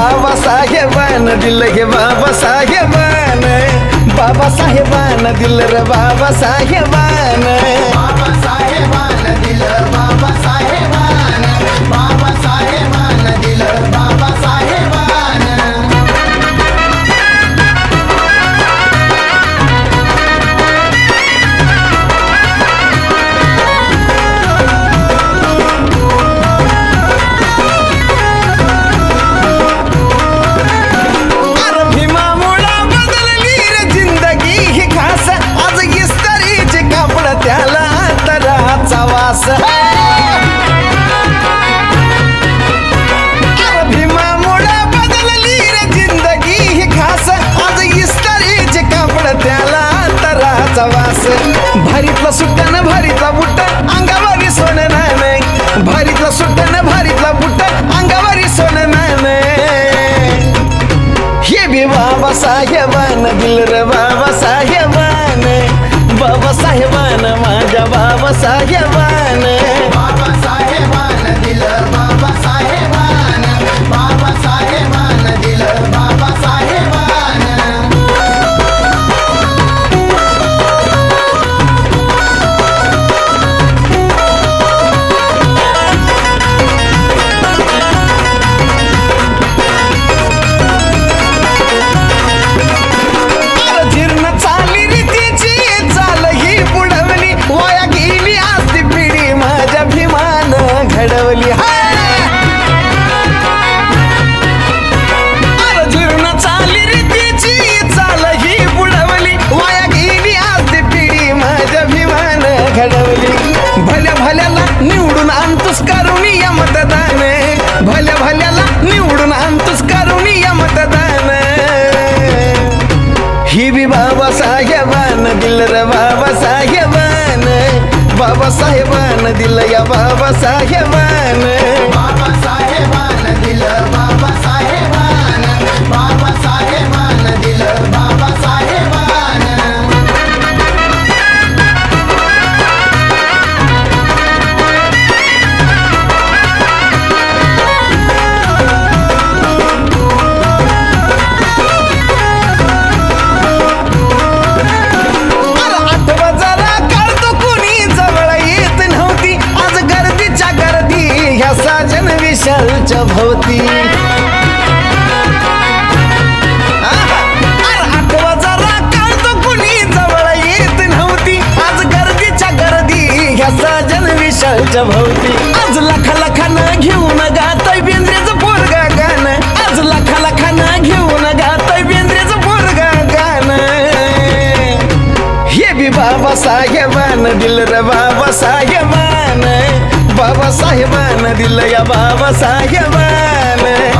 बाबासाहेबान दिल हे बाबासाहेबान बाबासाहेबान दिल र बाबासाहेबान बाबासाहेबान दिल भारीतला सुट्टानं भारीतला बुट्ट. अंगावरी सोनं नाही भारीतला सुट्ट्यानं भारीतला बुट्ट. अंगावरी सोनं नाही हे बी बाबासाहेबान दिल रे बाबा साहेबान माझ्या बाबा साहेबान. रे बाबासाहेबान बाबासाहेबान दिलं या बाबासाहेबान विशालच्या भोवती. आहा! आठवा जरा काढतो कुणी जवळ येत नव्हती. आज गर्दीच्या गर्दी ह्या साजन विशालच्या भोवती. आज लाखा लाखानं घेऊन गाताय बेंद्रेचं पोरगा गाणं. आज लाखा लाखानं घेऊन गाताय बेंद्रेचं पोरगा गाणं. हे बी बाबासाहेबान दिल र रे बाबासाहेबान बाबासाहेबान दिल या बाबासाहेबान.